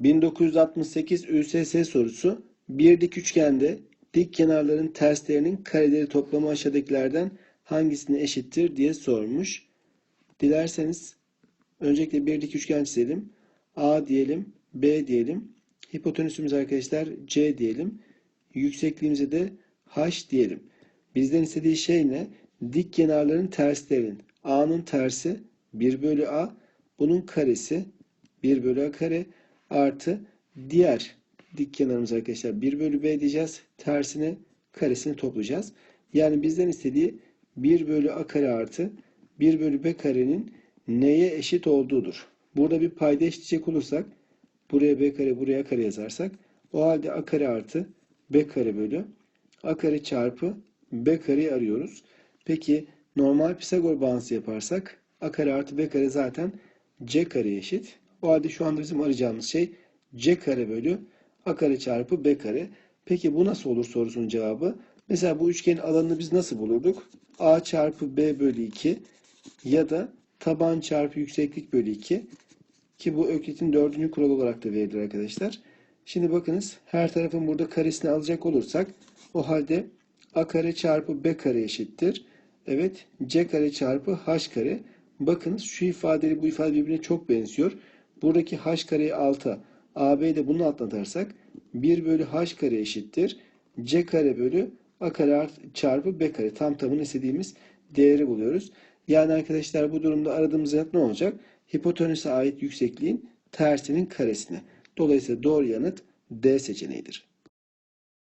1968 ÜSS sorusu bir dik üçgende dik kenarların terslerinin kareleri toplamı aşağıdakilerden hangisine eşittir diye sormuş. Dilerseniz öncelikle bir dik üçgen çizelim. A diyelim, B diyelim. Hipotenüsümüz arkadaşlar C diyelim. Yüksekliğimize de H diyelim. Bizden istediği şey ne? Dik kenarların terslerinin. A'nın tersi 1 bölü A. Bunun karesi 1 bölü A kare artı diğer dik kenarımız arkadaşlar 1 bölü B diyeceğiz. Tersini karesini toplayacağız. Yani bizden istediği 1 bölü A kare artı 1 bölü B karenin neye eşit olduğudur. Burada bir payda eşitleyecek olursak buraya B kare buraya A kare yazarsak o halde A kare artı B kare bölü A kare çarpı B kareyi arıyoruz. Peki normal Pisagor bağıntısı yaparsak A kare artı B kare zaten C kare eşit. O halde şu anda bizim arayacağımız şey C kare bölü A kare çarpı B kare. Peki bu nasıl olur sorusunun cevabı? Mesela bu üçgenin alanını biz nasıl bulurduk? A çarpı B bölü 2 ya da taban çarpı yükseklik bölü 2 ki bu Öklit'in dördüncü kuralı olarak da verilir arkadaşlar. Şimdi bakınız her tarafın burada karesini alacak olursak o halde A kare çarpı B kare eşittir. Evet C kare çarpı H kare. Bakınız şu ifadeyle bu ifade birbirine çok benziyor. Buradaki H kareyi 6 AB'yi de bunun altına atarsak 1 bölü H kare eşittir. C kare bölü A kare çarpı B kare. Tam tamını istediğimiz değeri buluyoruz. Yani arkadaşlar bu durumda aradığımız yanıt ne olacak? Hipotenüse ait yüksekliğin tersinin karesine. Dolayısıyla doğru yanıt D seçeneğidir.